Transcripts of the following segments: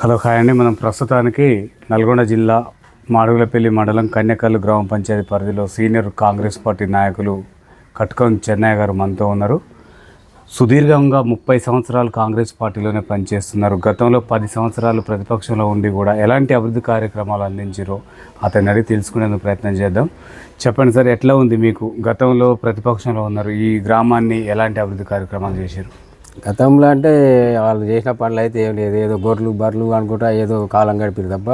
Hello hi అండి. మనం ప్రస్తుతానికి నల్గొండ జిల్లా మాడుగులపల్లి మండలం కన్యకల్లు గ్రామ పంచాయతీ పరిధిలో సీనియర్ కాంగ్రెస్ పార్టీ నాయకులు కట్కం చెన్నయ్య గారు మనతో ఉన్నారు. సుదీర్ఘంగా ముప్పై సంవత్సరాలు కాంగ్రెస్ పార్టీలోనే పనిచేస్తున్నారు. గతంలో పది సంవత్సరాలు ప్రతిపక్షంలో ఉండి కూడా ఎలాంటి అభివృద్ధి కార్యక్రమాలు అందించారో అతన్ని అడిగి తెలుసుకునేందుకు ప్రయత్నం చేద్దాం. చెప్పండి సార్ ఎట్లా ఉంది మీకు? గతంలో ప్రతిపక్షంలో ఉన్నారు. ఈ గ్రామాన్ని ఎలాంటి అభివృద్ధి కార్యక్రమాలు చేశారు గతంలో అంటే వాళ్ళు చేసిన పనులు అయితే ఏం లేదు. ఏదో గొర్రెలు బర్రెలు అనుకుంటా ఏదో కాలం గడిపారు తప్ప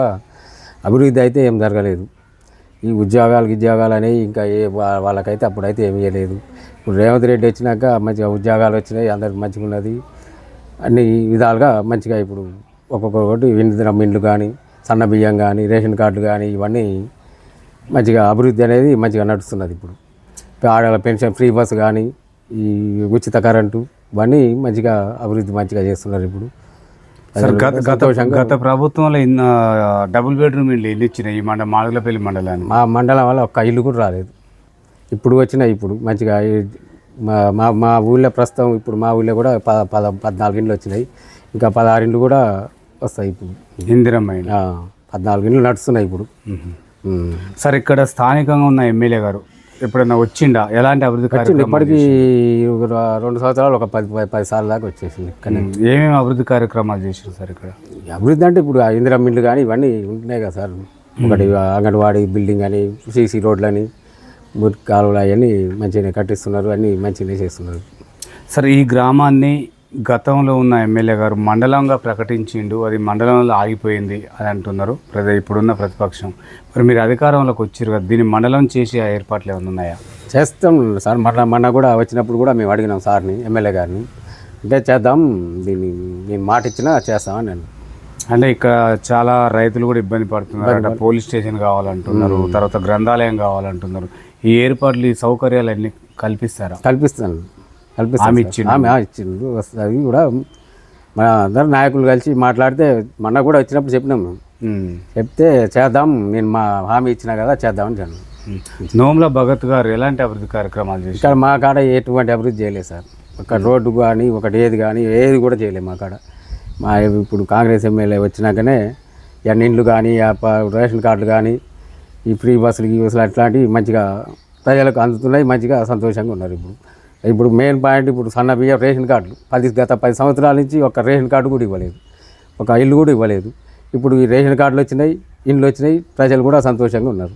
అభివృద్ధి అయితే ఏం జరగలేదు. ఈ ఉద్యోగాలు ఉద్యోగాలు అనేవి ఇంకా ఏ వాళ్ళకైతే అప్పుడైతే ఏమి చేయలేదు ఇప్పుడు రేవంత్ రెడ్డి వచ్చినాక మంచిగా ఉద్యోగాలు వచ్చినాయి అందరికి మంచిగా ఉన్నది. అన్ని విధాలుగా మంచిగా ఇప్పుడు ఒక్కొక్కటి ఇంధనం మిండ్లు కానీ సన్న బియ్యం కానీ రేషన్ కార్డు కానీ ఇవన్నీ మంచిగా అభివృద్ధి అనేది మంచిగా నడుస్తున్నది ఇప్పుడు ఆడవాళ్ళ పెన్షన్ ఫ్రీ బస్సు కానీ ఈ ఉచిత కరెంటు ఇవన్నీ మంచిగా అభివృద్ధి మంచిగా చేస్తున్నారు ఇప్పుడు. గత గత గత ప్రభుత్వంలో ఇన్న డబుల్ బెడ్రూమ్ ఇల్లు ఎన్ని ఇచ్చినాయి ఈ మండ మాడుగులపల్లి మండలాన్ని మా మండలం వల్ల ఒక్క ఇల్లు కూడా రాలేదు. ఇప్పుడు వచ్చినాయి ఇప్పుడు మంచిగా మా మా మా ఊళ్ళో ప్రస్తుతం ఇప్పుడు మా ఊళ్ళో కూడా ప పద పద్నాలుగు ఇండ్లు వచ్చినాయి. ఇంకా పదహారు ఇండ్లు కూడా వస్తాయి ఇప్పుడు. ఇందిరమ్మ ఇల్లు పద్నాలుగు ఇండ్లు నడుస్తున్నాయి ఇప్పుడు. సార్ ఇక్కడ స్థానికంగా ఉన్న ఎమ్మెల్యే గారు ఎప్పుడైనా వచ్చిండా? ఎలాంటి అభివృద్ధి కార్యక్రమాలు ఇప్పటికీ రెండు సంవత్సరాలు ఒక పది పది పది సార్లు దాకా వచ్చేసింది ఏమేమి అభివృద్ధి కార్యక్రమాలు చేశారు సార్ ఇక్కడ? అభివృద్ధి అంటే ఇప్పుడు ఇందిరా మిల్లు కానీ ఇవన్నీ ఉంటున్నాయి కదా సార్. ఒకటి అంగన్వాడీ బిల్డింగ్ అని సీసీ రోడ్లు అని కాలువలు అవన్నీ మంచిగానే కట్టిస్తున్నారు అన్నీ మంచిగానే చేస్తున్నారు. సార్ ఈ గ్రామాన్ని గతంలో ఉన్న ఎమ్మెల్యే గారు మండలంగా ప్రకటించిండు అది మండలంలో ఆగిపోయింది అని అంటున్నారు. ప్రతి ఇప్పుడున్న ప్రతిపక్షం. మరి మీరు అధికారంలోకి వచ్చారు కదా దీన్ని మండలం చేసే ఏర్పాట్లు ఏమైనా ఉన్నాయా? చేస్తాం సార్. మొన్న మొన్న కూడా వచ్చినప్పుడు కూడా మేము అడిగినాం సార్ని ఎమ్మెల్యే గారిని. అంటే చేద్దాం దీన్ని నేను మాట ఇచ్చినా చేస్తామని నేను అంటే ఇక్కడ చాలా రైతులు కూడా ఇబ్బంది పడుతున్నారు. అంటే పోలీస్ స్టేషన్ కావాలంటున్నారు తర్వాత గ్రంథాలయం కావాలంటున్నారు. ఈ ఏర్పాట్లు ఈ సౌకర్యాలు అన్ని కల్పిస్తారా? కల్పిస్తాను. ఆమె సార్. ఇచ్చిండు. ఆమె కూడా మన అందరు నాయకులు కలిసి మాట్లాడితే మొన్న కూడా వచ్చినప్పుడు చెప్పినాం. మేము. చెప్తే చేద్దాం నేను మా హామీ ఇచ్చినా కదా చేద్దామని చెప్పాను. నోముల భగత్ గారు ఎలాంటి అభివృద్ధి కార్యక్రమాలు చేశారు? ఇక్కడ మా కాడ ఎటువంటి అభివృద్ధి చేయలేదు సార్. ఒక రోడ్డు కానీ ఒకటి ఏది కానీ ఏది కూడా చేయలేదు మా కాడ. మా ఇప్పుడు కాంగ్రెస్ ఎమ్మెల్యే వచ్చినాకనే ఇండ్లు కానీ రేషన్ కార్డులు కానీ ఈ ఫ్రీ బస్సులు ఈ బస్సులు అట్లాంటివి మంచిగా ప్రజలకు అందుతున్నాయి మంచిగా సంతోషంగా ఉన్నారు ఇప్పుడు. ఇప్పుడు మెయిన్ పాయింట్ ఇప్పుడు సన్న బియ్యం రేషన్ కార్డులు పది గత పది సంవత్సరాల నుంచి ఒక రేషన్ కార్డు కూడా ఇవ్వలేదు. ఒక ఇల్లు కూడా ఇవ్వలేదు. ఇప్పుడు ఈ రేషన్ కార్డులు వచ్చినాయి ఇండ్లు వచ్చినాయి ప్రజలు కూడా సంతోషంగా ఉన్నారు.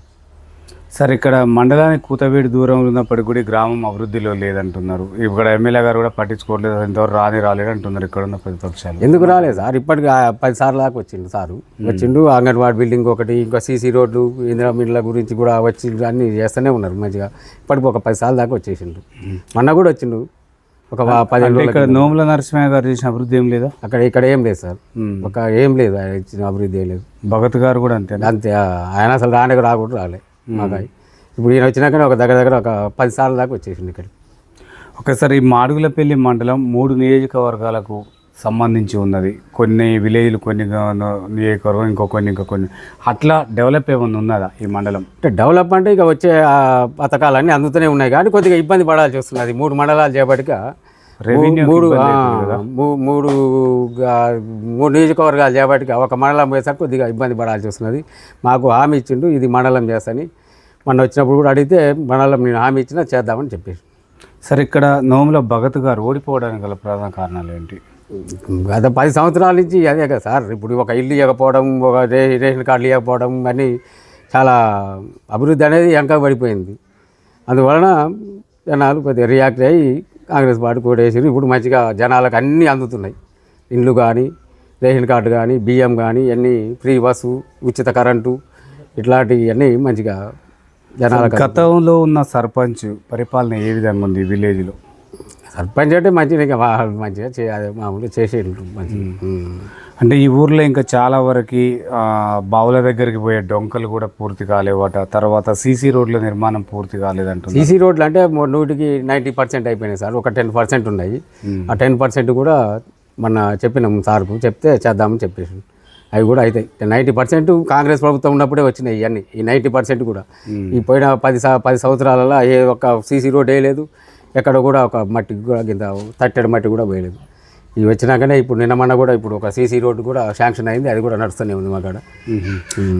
సార్ ఇక్కడ మండలానికి కూతవేడి దూరంలో ఉన్నప్పటికీ కూడా గ్రామం అభివృద్ధిలో లేదంటున్నారు. ఇక్కడ ఎమ్మెల్యే గారు కూడా పట్టించుకోవట్లేదు ఇంతవరకు రాని రాలేడు అంటున్నారు ఇక్కడ ఉన్న ప్రతిపక్షాలు ఎందుకు రాలేదు సార్? ఇప్పటికి పది సార్లు దాకా వచ్చిండు సారు. వచ్చిండు అంగన్వాడీ బిల్డింగ్ ఒకటి ఇంకా సీసీ రోడ్లు ఇందిరా మిండ్ల గురించి కూడా వచ్చి అన్ని చేస్తూనే ఉన్నారు మంచిగా. ఇప్పటికి ఒక పది సార్లు దాకా వచ్చేసిండు. మొన్న కూడా వచ్చిండు. ఒక పదిహేను ఇక్కడ నోముల నరసింహయ్య గారు చేసిన అభివృద్ధి ఏం లేదా? అక్కడ ఇక్కడ ఏం లేదు సార్. ఒక ఏం లేదు ఆయన ఇచ్చిన అభివృద్ధి ఏం లేదు. భగత్ గారు కూడా అంతే ఆ, ఆయన అసలు రానే రాకుండా రాలే. మాకు ఇప్పుడు ఈయన వచ్చినాకనే ఒక దగ్గర దగ్గర ఒక పది సార్లు దాకా వచ్చేసిండు ఇక్కడ ఒకసారి ఈ మాడుగులపల్లి మండలం మూడు నియోజకవర్గాలకు సంబంధించి ఉన్నది. కొన్ని విలేజ్లు కొన్ని నియోజకవర్గం ఇంకో కొన్ని ఇంకో కొన్ని. అట్లా డెవలప్ ఏమన్నా ఉన్నదా ఈ మండలం? అంటే డెవలప్ అంటే ఇక వచ్చే పథకాలన్నీ అందుతూనే ఉన్నాయి కానీ కొద్దిగా ఇబ్బంది పడాల్సి వస్తున్నది. మూడు మండలాలు రెవెన్యూ మూడు మూడు మూడు నియోజకవర్గాలు చేపట్టిక ఒక మండలం పోయేసరికి కొద్దిగా ఇబ్బంది పడాల్సి వస్తున్నది. మాకు హామీ ఇచ్చిండు ఇది మండలం చేస్తని మొన్న వచ్చినప్పుడు కూడా అడిగితే మండలం నేను హామీ ఇచ్చినా చేద్దామని చెప్పేసి. సరే ఇక్కడ నోముల భగత్ గారు ఓడిపోవడానికి గల ప్రధాన కారణాలు ఏంటి? గత పది సంవత్సరాల నుంచి అదే కదా సార్. ఇప్పుడు ఒక ఇల్లు ఇవ్వకపోవడం ఒక రే రేషన్ కార్డులు ఇవ్వకపోవడం అన్నీ చాలా అభివృద్ధి అనేది వెనక పడిపోయింది అందువలన జనాలు కొద్దిగా రియాక్ట్ అయ్యి కాంగ్రెస్ పార్టీ కోటేసారు ఇప్పుడు మంచిగా జనాలకు అన్నీ అందుతున్నాయి. ఇండ్లు కానీ రేషన్ కార్డు కానీ బియ్యం కానీ అన్నీ ఫ్రీ బస్సు ఉచిత కరెంటు ఇట్లాంటివన్నీ మంచిగా జనాలకు గతంలో ఉన్న సర్పంచ్ పరిపాలన ఏ విధంగా ఉంది విలేజ్లో? సర్పంచ్ అంటే మంచిగా మంచిగా చే మామూలుగా చేసేళ్ళు మంచిగా. అంటే ఈ ఊర్లో ఇంకా చాలా వరకు బావుల దగ్గరికి పోయే డొంకలు కూడా పూర్తి కాలేవట. తర్వాత సీసీ రోడ్ల నిర్మాణం పూర్తి కాలేదంటున్నారు. సీసీ రోడ్లు అంటే నూటికి నైంటీ పర్సెంట్ అయిపోయినాయి సార్. ఒక టెన్ పర్సెంట్ ఉన్నాయి. ఆ టెన్ పర్సెంట్ కూడా మొన్న చెప్పినాం సార్కు. చెప్తే చేద్దామని చెప్పేసి. అవి కూడా అవుతాయి నైంటీ పర్సెంట్ కాంగ్రెస్ ప్రభుత్వం ఉన్నప్పుడే వచ్చినాయి ఇవన్నీ. ఈ నైంటీ పర్సెంట్ కూడా. ఈ పోయిన పది పది సంవత్సరాలలో ఏ ఒక్క సీసీ రోడ్ వేయలేదు. ఎక్కడ కూడా ఒక మట్టి కూడా కింద తట్టెడు మట్టి కూడా వేయలేదు ఇవి వచ్చినాకనే ఇప్పుడు నిన్న మొన్న కూడా ఇప్పుడు ఒక సీసీ రోడ్డు కూడా శాంక్షన్ అయింది అది కూడా నడుస్తూనే ఉంది మా కాడ.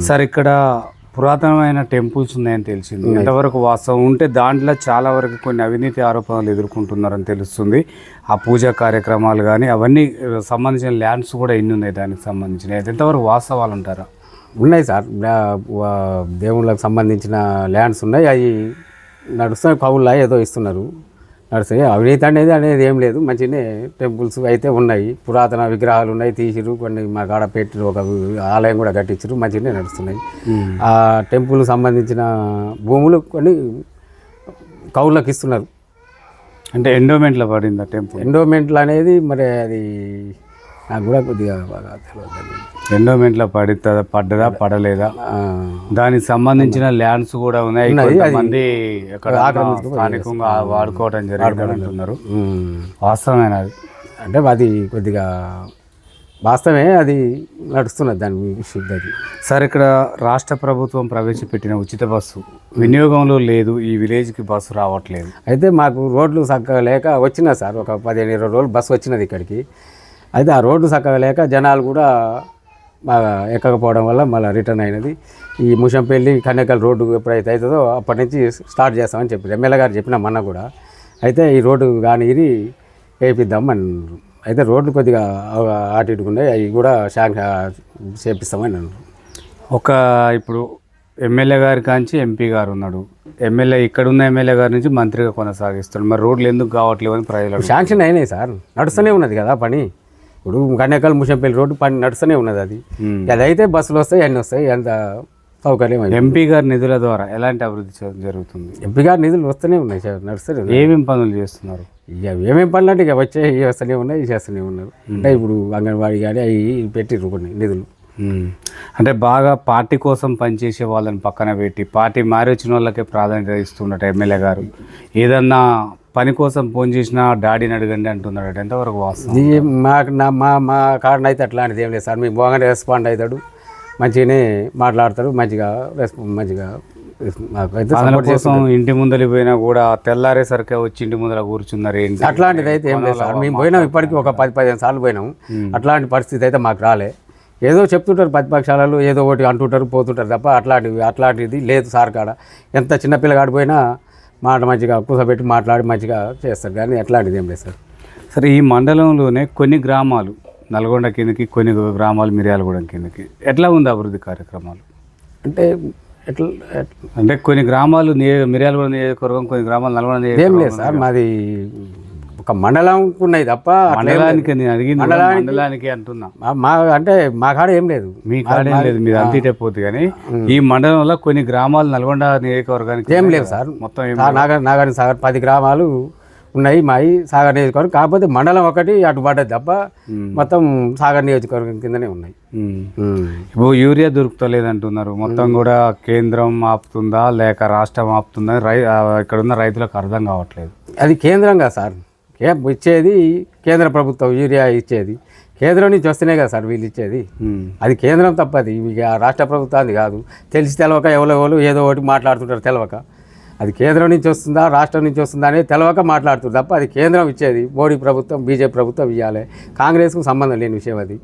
సార్ ఇక్కడ పురాతనమైన టెంపుల్స్ ఉన్నాయని తెలిసింది. ఎంతవరకు వాస్తవం ఉంటే దాంట్లో చాలా వరకు కొన్ని అవినీతి ఆరోపణలు ఎదుర్కొంటున్నారని తెలుస్తుంది. ఆ పూజా కార్యక్రమాలు కానీ అవన్నీ సంబంధించిన ల్యాండ్స్ కూడా ఎన్ని ఉన్నాయి దానికి సంబంధించిన? ఎంతవరకు వాస్తవాలు అంటారా? ఉన్నాయి సార్. దేవుళ్ళకి సంబంధించిన ల్యాండ్స్ ఉన్నాయి. అవి నడుస్తున్నాయి కవుల్లా ఏదో ఇస్తున్నారు. నడుస్తాయి. అవినీతి అనేది అనేది ఏం లేదు. మంచిగానే టెంపుల్స్ అయితే ఉన్నాయి. పురాతన విగ్రహాలు ఉన్నాయి. తీసిరు కొన్ని మా కాడ పెట్టి ఒక ఆలయం కూడా కట్టించారు మంచిగానే నడుస్తున్నాయి. ఆ టెంపుల్ సంబంధించిన భూములు కొన్ని కవులకు ఇస్తున్నారు. అంటే ఎండోమెంట్లో పడింది ఆ టెంపుల్ ఎండోమెంట్లు అనేది మరి అది నాకు కూడా కొద్దిగా బాగా తెలియదు ఎండోమెంట్లో పడితే పడ్డదా పడలేదా? దానికి సంబంధించిన ల్యాండ్స్ కూడా ఉన్నాయి. కొంతమంది ఎక్కడ స్థానికంగా వాడుకోవడం జరిగింది అంటున్నారు. ఉమ్. వాస్తవమైన అది? అంటే అది కొద్దిగా వాస్తవమే అది నడుస్తున్నది దాని అది సార్ ఇక్కడ రాష్ట్ర ప్రభుత్వం ప్రవేశపెట్టిన ఉచిత బస్సు వినియోగంలో లేదు ఈ విలేజ్కి బస్సు రావట్లేదు. అయితే మాకు రోడ్లు చక్కగా లేక వచ్చినా సార్ ఒక పదిహేను ఇరవై రోజులు బస్సు వచ్చినది ఇక్కడికి. అయితే ఆ రోడ్లు చక్కగా లేక జనాలు కూడా బాగా ఎక్కకపోవడం వల్ల మళ్ళీ రిటర్న్ అయినది. ఈ ముషంపల్లి కన్యకల్ రోడ్డు ఎప్పుడైతే అవుతుందో అప్పటి నుంచి స్టార్ట్ చేస్తామని చెప్పారు. ఎమ్మెల్యే గారు చెప్పిన మొన్న కూడా. అయితే ఈ రోడ్డు కానీ ఇది వేయిద్దాం అని. అయితే రోడ్లు కొద్దిగా అటు ఇటుగా ఉన్నాయి. అవి కూడా శాంక్ చేపిస్తామని అన్నారు. ఒక ఇప్పుడు ఎమ్మెల్యే గారి కాంచి ఎంపీ గారు ఉన్నాడు. ఎమ్మెల్యే ఇక్కడ ఉన్న ఎమ్మెల్యే గారి నుంచి మంత్రిగా కొనసాగిస్తాడు మరి రోడ్లు ఎందుకు కావట్లేవు అని ప్రజలు. శాంక్షన్ అయినాయి సార్. నడుస్తూనే ఉన్నది కదా పని. ఇప్పుడు కన్యాకల్ ముషంపల్లి రోడ్డు పని నడుస్తూనే ఉన్నది అది. మ్మ్. అదైతే బస్సులు వస్తాయి అన్నీ వస్తాయి ఎంత సౌకర్యం ఎంపీ గారి నిధుల ద్వారా ఎలాంటి అభివృద్ధి జరుగుతుంది? ఎంపీ గారి నిధులు వస్తూనే ఉన్నాయి సార్ నడుస్తూనే ఏమేమి పనులు చేస్తున్నారు? ఇక ఏమేమి పనులు అంటే ఇక వచ్చే వస్తూనే ఉన్నాయి చేస్తూనే ఉన్నారు. అంటే ఇప్పుడు అంగన్వాడీ కానీ అవి పెట్టిర్రు కొన్ని నిధులు. మ్మ్. అంటే బాగా పార్టీ కోసం పనిచేసే వాళ్ళని పక్కన పెట్టి పార్టీ మారి వచ్చిన వాళ్ళకే ప్రాధాన్యత ఇస్తున్నట్టు ఎమ్మెల్యే గారు. ఏదన్నా పని కోసం ఫోన్ చేసినా డాడీని అడగండి అంటున్నాడు ఎంతవరకు వాస్తవం? మాకు నా మా మా కారణ అయితే అట్లాంటిది ఏం లేదు సార్. మేము బాగానే రెస్పాండ్ అవుతాడు మంచిగానే మాట్లాడతాడు. మంచిగా రెస్పా మంచిగా కోసం ఇంటి ముందర పోయినా కూడా తెల్లారేసరికి వచ్చి ఇంటి ముందర కూర్చున్నారు ఏంటి? అట్లాంటిది అయితే ఏం లేదు సార్. మేము పోయినాం ఇప్పటికీ ఒక పది పదిహేను సార్లు పోయినాం. అట్లాంటి పరిస్థితి అయితే మాకు రాలే. ఏదో చెప్తుంటారు ప్రతిపక్షాలలో ఏదో ఒకటి అంటుంటారు పోతుంటారు తప్ప అట్లాంటివి అట్లాంటిది లేదు సార్ కాడ. ఎంత చిన్న పిల్లగాడు పోయినా మాట మంచిగా కూర్చోబెట్టి మాట్లాడి మంచిగా చేస్తారు. కానీ అట్లాంటిది ఏం లేదు సార్. సరే ఈ మండలంలోనే కొన్ని గ్రామాలు నల్గొండ కిందకి కొన్ని గ్రామాలు మిర్యాలగూడెం కిందకి ఎట్లా ఉంది అభివృద్ధి కార్యక్రమాలు? అంటే ఎట్లా అంటే కొన్ని గ్రామాలు మిర్యాలగూడెం నియోజకవర్గం కొన్ని గ్రామాలు నల్గొండ ఏం లేదు సార్ మాది ఒక మండలం ఉన్నాయి తప్ప ఏం. మండలానికి నేను అడిగింది మండలానికి అంటున్నా. మా- అంటే మా కాడ ఏం లేదు. మీ కాడేం లేదు మీరు అంతీటే పోతే కానీ ఈ మండలంలో కొన్ని గ్రామాలు నల్గొండ నియోజకవర్గానికి ఏం లేవు సార్. మొత్తం ఏం నా- నాగర్ నాగార్జున సాగర్ పది గ్రామాలు ఉన్నాయి మాయి సాగర్ నియోజకవర్గం. కాకపోతే మండలం ఒకటి అటు పడ్డది తప్ప మొత్తం సాగర్ నియోజకవర్గం కిందనే ఉన్నాయి. ఉమ్. ఇప్పుడు యూరియా దొరుకుతలేదు అంటున్నారు మొత్తం కూడా కేంద్రం ఆపుతుందా లేక రాష్ట్రం ఆపుతుందా? రై ఆ, ఇక్కడ ఉన్న రైతులకు అర్థం కావట్లేదు. అది కేంద్రంగా సార్. ఏ ఇచ్చేది కేంద్ర ప్రభుత్వం యూరియా ఇచ్చేది. కేంద్రం నుంచి వస్తేనే కదా సార్ వీళ్ళు ఇచ్చేది. అది కేంద్రం తప్పది. ఇక రాష్ట్ర ప్రభుత్వాన్ని కాదు. తెలిసి తెలవక ఎవరో ఎవరు ఏదో ఒకటి మాట్లాడుతుంటారు తెలవక. అది కేంద్రం నుంచి వస్తుందా రాష్ట్రం నుంచి వస్తుందా అనేది తెలవక మాట్లాడుతుంది తప్ప అది కేంద్రం ఇచ్చేది. మోడీ ప్రభుత్వం బీజేపీ ప్రభుత్వం ఇవ్వాలి కాంగ్రెస్కు సంబంధం లేని విషయం అది.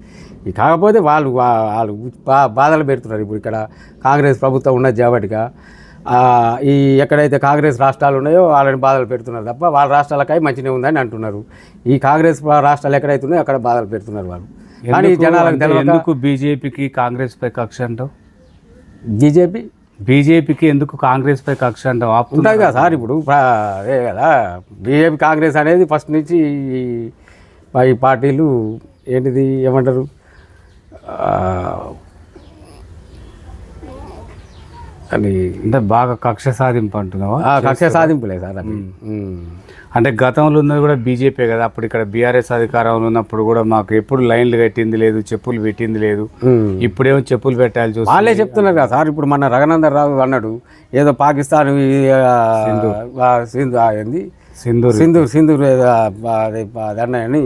కాకపోతే వాళ్ళు వాళ్ళు బా- బాధలు పెడుతున్నారు ఇప్పుడు ఇక్కడ. కాంగ్రెస్ ప్రభుత్వం ఉన్నది కాబట్టిగా ఆ, ఈ ఎక్కడైతే కాంగ్రెస్ రాష్ట్రాలు ఉన్నాయో వాళ్ళని బాధలు పెడుతున్నారు తప్ప వాళ్ళ రాష్ట్రాలకై మంచిగా ఉందని అంటున్నారు. ఈ కాంగ్రెస్ రాష్ట్రాలు ఎక్కడైతే ఉన్నాయో అక్కడ బాధలు పెడుతున్నారు వాళ్ళు. కానీ జనాలకు ఎందుకు బీజేపీకి కాంగ్రెస్ పై కక్ష అంటావు? బీజేపీ? బీజేపీకి ఎందుకు కాంగ్రెస్ పై కక్ష అంటావు? ఉంటుంది కదా సార్ ఇప్పుడు. అదే కదా. బీజేపీ కాంగ్రెస్ అనేది ఫస్ట్ నుంచి ఈ పార్టీలు ఏంటిది ఏమంటారు? అని అంటే బాగా కక్ష సాధింపు అంటున్నావా? కక్ష సాధింపులే సార్ అది. అంటే గతంలో ఉన్నది కూడా బీజేపీ కదా అప్పుడు ఇక్కడ బీఆర్ఎస్ అధికారంలో ఉన్నప్పుడు కూడా మాకు ఎప్పుడు లైన్లు కట్టింది లేదు చెప్పులు పెట్టింది లేదు. ఇప్పుడేమో చెప్పులు పెట్టాలి చూసి వాళ్ళే చెప్తున్నారు కదా సార్ ఇప్పుడు మన రఘునందన్ రావు అన్నాడు ఏదో పాకిస్తాన్ సింధు. సింధూర్ సింధూర్ సింధూర్ అది అన్నాయని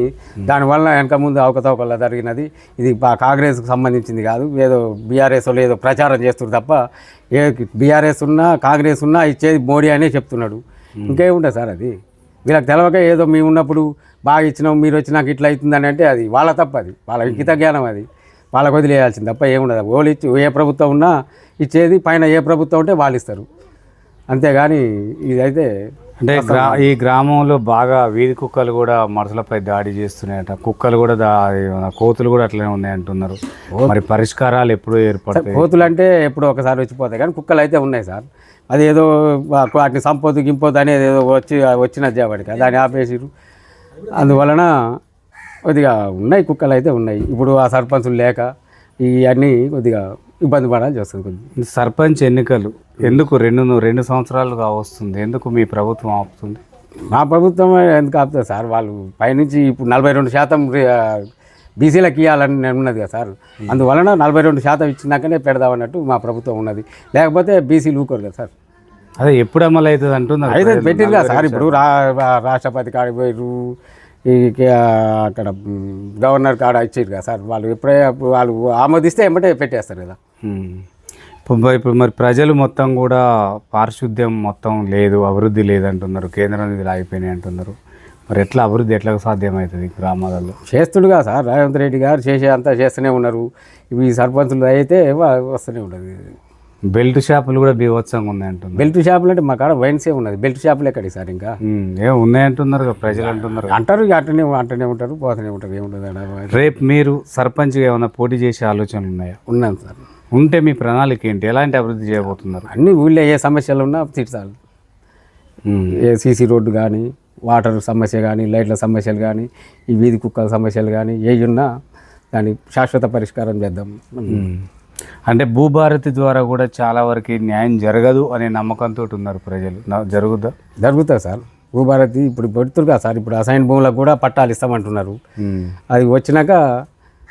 దానివల్ల వెనక ముందు అవకతవకల జరిగినది. ఇది కాంగ్రెస్కి సంబంధించింది కాదు. ఏదో బీఆర్ఎస్ వాళ్ళు ఏదో ప్రచారం చేస్తారు తప్ప ఏ బీఆర్ఎస్ ఉన్నా కాంగ్రెస్ ఉన్నా ఇచ్చేది మోడీ అనే చెప్తున్నాడు. ఇంకేముంటుంది సార్ అది. వీళ్ళకి తెలవక ఏదో మేము ఉన్నప్పుడు బాగా ఇచ్చినాం మీరు వచ్చినాక ఇట్లా అవుతుందని అంటే అది వాళ్ళ తప్ప అది. వాళ్ళ ఇంకిత జ్ఞానం అది. వాళ్ళకి వదిలేయాల్సింది తప్ప ఏముండదు. వాళ్ళు ఇచ్చి ఏ ప్రభుత్వం ఉన్నా ఇచ్చేది పైన ఏ ప్రభుత్వం ఉంటే వాళ్ళు ఇస్తారు. అంతేగాని ఇదైతే అంటే ఈ గ్రామంలో బాగా వీధి కుక్కలు కూడా మనుషులపై దాడి చేస్తున్నాయట. కుక్కలు కూడా దా కోతులు కూడా అట్లనే ఉన్నాయి అంటున్నారు. మరి పరిష్కారాలు ఎప్పుడు ఏర్పడతాయి? కోతులు అంటే ఎప్పుడో ఒకసారి వచ్చిపోతాయి కానీ కుక్కలు అయితే ఉన్నాయి సార్. అది ఏదో వాటిని సంపోతు గింపోతు అనేది ఏదో వచ్చి వచ్చిన చేపడికి దాన్ని ఆపేసిరు అందువలన కొద్దిగా ఉన్నాయి కుక్కలు అయితే ఉన్నాయి. ఇప్పుడు ఆ సర్పంచులు లేక ఇవన్నీ కొద్దిగా ఇబ్బంది పడాల్సి వస్తుంది కొద్దిగా సర్పంచ్ ఎన్నికలు ఎందుకు రెండు రెండు సంవత్సరాలుగా వస్తుంది? ఎందుకు మీ ప్రభుత్వం ఆపుతుంది? మా ప్రభుత్వం ఎందుకు ఆపుతుంది సార్? వాళ్ళు పైనుంచి ఇప్పుడు నలభై రెండు శాతం బీసీలకు ఇవ్వాలని ఉన్నది కదా సార్. అందువలన నలభై రెండు శాతం ఇచ్చినాకనే పెడదామన్నట్టు మా ప్రభుత్వం ఉన్నది. లేకపోతే బీసీలు ఊరుకోరు కదా సార్. అదే ఎప్పుడు అమలు అవుతుంది అంటున్నారు అయితే పెట్టిరు కదా సార్. ఇప్పుడు రా రాష్ట్రపతి కాడ పోయారు అక్కడ గవర్నర్ కాడ ఇచ్చారు కదా సార్. వాళ్ళు ఎప్పుడే వాళ్ళు ఆమోదిస్తే ఏమంటే పెట్టేస్తారు కదా. ఇప్పుడు మరి- ప్రజలు మొత్తం కూడా పారిశుద్ధ్యం మొత్తం లేదు అభివృద్ధి లేదంటున్నారు. కేంద్రం నిధులు ఆగిపోయినాయి అంటున్నారు. మరి ఎట్లా అభివృద్ధి ఎట్లా సాధ్యమవుతుంది గ్రామాలలో? చేస్తుడుగా సార్. రేవంత్ రెడ్డి గారు చేసే అంతా చేస్తూనే ఉన్నారు. ఇవి సర్పంచులు అయితే వస్తూనే ఉంటుంది బెల్ట్ షాపులు కూడా బీభత్సంగా ఉన్నాయి అంటున్నారు. బెల్ట్ షాపులు అంటే మా కాడ వైన్సే ఉన్నది. బెల్ట్ షాపులు ఎక్కడికి సార్ ఇంకా? ఉమ్, ఏం ఉన్నాయి అంటున్నారు ప్రజలు అంటున్నారు. అంటారు అట్టనే అంటనే ఉంటారు పోతూనే ఉంటారు. ఏముంటుంది రేపు మీరు సర్పంచ్గా ఏమైనా పోటీ చేసే ఆలోచనలు ఉన్నాయా? ఉన్నాను సార్. ఉంటే మీ ప్రణాళిక ఏంటి? ఎలాంటి అభివృద్ధి చేయబోతున్నారు? అన్ని ఊళ్ళో ఏ సమస్యలు ఉన్నా తీర్చాలి. ఏ సీసీ రోడ్డు కానీ వాటర్ సమస్య కానీ లైట్ల సమస్యలు కానీ ఈ వీధి కుక్కల సమస్యలు కానీ ఏ ఉన్నా దాని శాశ్వత పరిష్కారం చేద్దాం. అంటే భూభారతి ద్వారా కూడా చాలా వరకు న్యాయం జరగదు అనే నమ్మకంతో ఉన్నారు ప్రజలు. జరుగుద్దా? జరుగుతుంది సార్. భూభారతి ఇప్పుడు పెడుతురుగా సార్. ఇప్పుడు అసైన్ భూములకు కూడా పట్టాలు ఇస్తామంటున్నారు. అది వచ్చినాక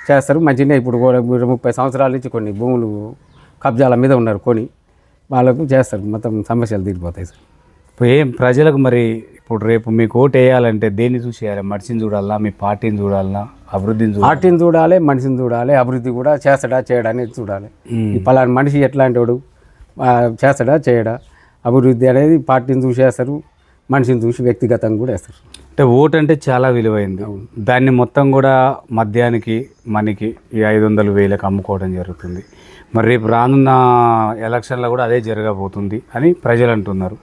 చేస్తారు. మంచిగా ఇప్పుడు కూడా ముప్పై సంవత్సరాల నుంచి కొన్ని భూములు కబ్జాల మీద ఉన్నారు కొని వాళ్ళకు చేస్తారు. మొత్తం సమస్యలు తీరిపోతాయి సార్. ఇప్పుడు ఏం ప్రజలకు మరి ఇప్పుడు రేపు మీకు ఓటు వేయాలంటే దేన్ని చూసి వేయాలి మనిషిని చూడాలా? మీ పార్టీని చూడాలనా అభివృద్ధిని చూడాలి? పార్టీని చూడాలి మనిషిని చూడాలి అభివృద్ధి కూడా చేస్తాడా చేయడా అనేది చూడాలి. ఈ పలానా మనిషి ఎట్లాంటి వాడు చేస్తాడా చేయడా? అభివృద్ధి అనేది పార్టీని చూసి వేస్తారు మనిషిని చూసి వ్యక్తిగతంగా కూడా వేస్తారు అంటే ఓటు అంటే చాలా విలువైంది. దాన్ని మొత్తం కూడా మద్యానికి మనకి ఈ ఐదు వందలు వేలకు అమ్ముకోవడం జరుగుతుంది. మరి రేపు రానున్న ఎలక్షన్లో కూడా అదే జరగబోతుంది అని ప్రజలు అంటున్నారు.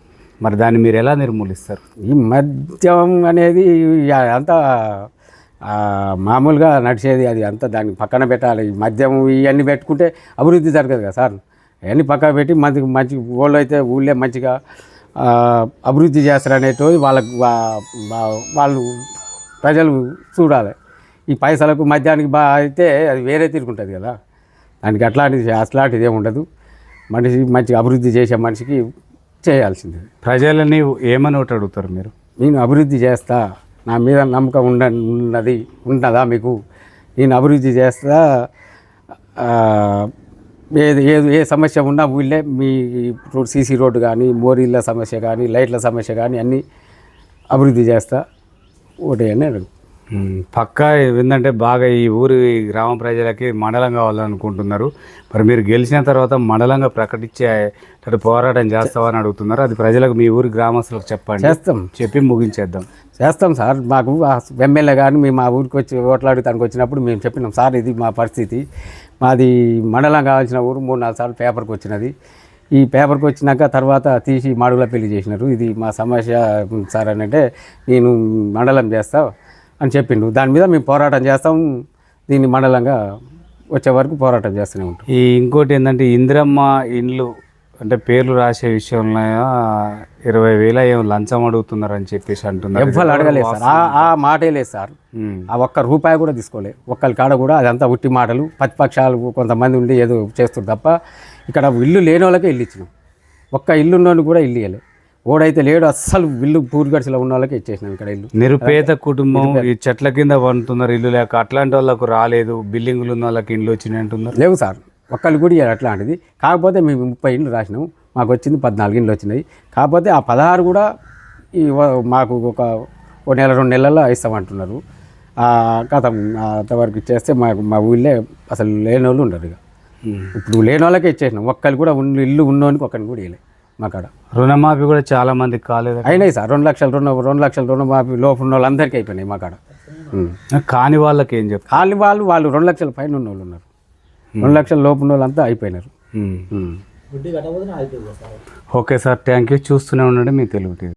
మరి దాన్ని మీరు ఎలా నిర్మూలిస్తారు? ఈ మద్యం అనేది అంతా మామూలుగా నడిచేది అది అంతా దాన్ని పక్కన పెట్టాలి. ఈ మద్యం ఇవన్నీ పెట్టుకుంటే అభివృద్ధి జరగదు కదా సార్. అవన్నీ పక్కన పెట్టి మంచి మంచి ఊళ్ళో అయితే ఊళ్ళే మంచిగా అభివృద్ధి చేస్తారు అనేటివి వాళ్ళకు వాళ్ళు ప్రజలు చూడాలి. ఈ పైసలకు మద్యానికి బా అయితే అది వేరే తిరుగుంటుంది కదా. దానికి అట్లాంటిది అట్లాంటిది ఏమి ఉండదు. మనిషి మంచిగా అభివృద్ధి చేసే మనిషికి చేయాల్సింది. ప్రజలని ఏమని ఒకటి అడుగుతారు మీరు? నేను అభివృద్ధి చేస్తా నా మీద నమ్మకం ఉండ ఉన్నది ఉన్నదా మీకు? నేను అభివృద్ధి చేస్తా ఏది ఏది ఏ సమస్య ఉన్నా ఊళ్ళే మీ రోడ్ సీసీ రోడ్డు కానీ మోరీళ్ళ సమస్య కానీ లైట్ల సమస్య కానీ అన్నీ అభివృద్ధి చేస్తా ఒకటి అని అడుగు. పక్కా ఏంటంటే బాగా ఈ ఊరి గ్రామ ప్రజలకి మండలం కావాలనుకుంటున్నారు. మరి మీరు గెలిచిన తర్వాత మండలంగా ప్రకటించే అటు పోరాటం చేస్తామని అడుగుతున్నారు. అది ప్రజలకు మీ ఊరి గ్రామస్తులకు చెప్పండి. చేస్తాం. చెప్పి ముగించేద్దాం. చేస్తాం సార్. మాకు ఎమ్మెల్యే కానీ మేము మా ఊరికి వచ్చి ఓట్లాడటానికి వచ్చినప్పుడు మేము చెప్పినాం సార్ ఇది మా పరిస్థితి. మాది మండలం కావాల్సిన ఊరు మూడు నాలుగు సార్లు పేపర్కి వచ్చినది. ఈ పేపర్కి వచ్చినాక తర్వాత తీసి మాడుగుల పెళ్ళి చేసినారు. ఇది మా సమస్య సార్ అని అంటే నేను మండలం చేస్తా అని చెప్పిండు. దాని మీద మేము పోరాటం చేస్తాం. దీన్ని మండలంగా వచ్చే వరకు పోరాటం చేస్తూనే ఉంటాం. ఈ ఇంకోటి ఏంటంటే ఇందిరమ్మ ఇండ్లు అంటే పేర్లు రాసే విషయంలో ఇరవై వేల ఏం లంచం అడుగుతున్నారు అని చెప్పేసి అంటున్నారు. ఎవ్వరు అడగలేదు సార్. ఆ మాటే లేదు సార్. ఆ ఒక్క రూపాయి కూడా తీసుకోలే. ఒక్కరి కాడ కూడా అదంతా ఉట్టి మాటలు. ప్రతిపక్షాలు కొంతమంది ఉండి ఏదో చేస్తారు తప్ప ఇక్కడ ఇల్లు లేని వాళ్ళకే ఇల్లు ఇచ్చినాం. ఒక్క ఇల్లు ఉన్నోళ్ళు కూడా ఇల్లు ఇవ్వలే ఓడైతే లేడు అస్సలు ఇల్లు పూర్గడిసలో ఉన్న వాళ్ళకే ఇచ్చేసినాం ఇక్కడ ఇల్లు. నిరుపేద కుటుంబం ఈ చెట్ల కింద పండుతున్నారు ఇల్లు లేక అట్లాంటి వాళ్ళకు రాలేదు. బిల్డింగులు ఉన్న వాళ్ళకి ఇల్లు వచ్చినాయి అంటున్నారు. లేవు సార్. ఒక్కళ్ళు కూడా అట్లాంటిది. కాకపోతే మేము ముప్పై ఇండ్లు రాసినాము. మాకు వచ్చింది పద్నాలుగు ఇండ్లు వచ్చినాయి. కాకపోతే ఆ పదహారు కూడా ఈ మాకు ఒక నెల రెండు నెలల్లో ఇస్తామంటున్నారు. కథ అంతవరకు ఇచ్చేస్తే మాకు మా ఊళ్ళే అసలు లేని వాళ్ళు ఉండరు ఇక. ఇప్పుడు లేని వాళ్ళకే ఇచ్చేసినాం. ఒక్కళ్ళు కూడా ఉన్న ఇల్లు ఉన్నోనికి ఒక్కరిని కూడా మా మాకాడ రుణమాఫీ కూడా చాలా మందికి కాలేదు. అయినాయి సార్. రెండు లక్షల రుణ రెండు లక్షల రుణమాఫీ లోపు ఉన్న వాళ్ళందరికీ అయిపోయినాయి మాకాడ కాని వాళ్ళకి ఏం చెప్పారు కాని వాళ్ళు వాళ్ళు రెండు లక్షల పైన ఉన్న వాళ్ళు ఉన్నారు. రెండు లక్షల లోపు ఉన్న వాళ్ళంతా అయిపోయినారు. Okay sir thank you. చూస్తూనే ఉండండి మీ తెలుగు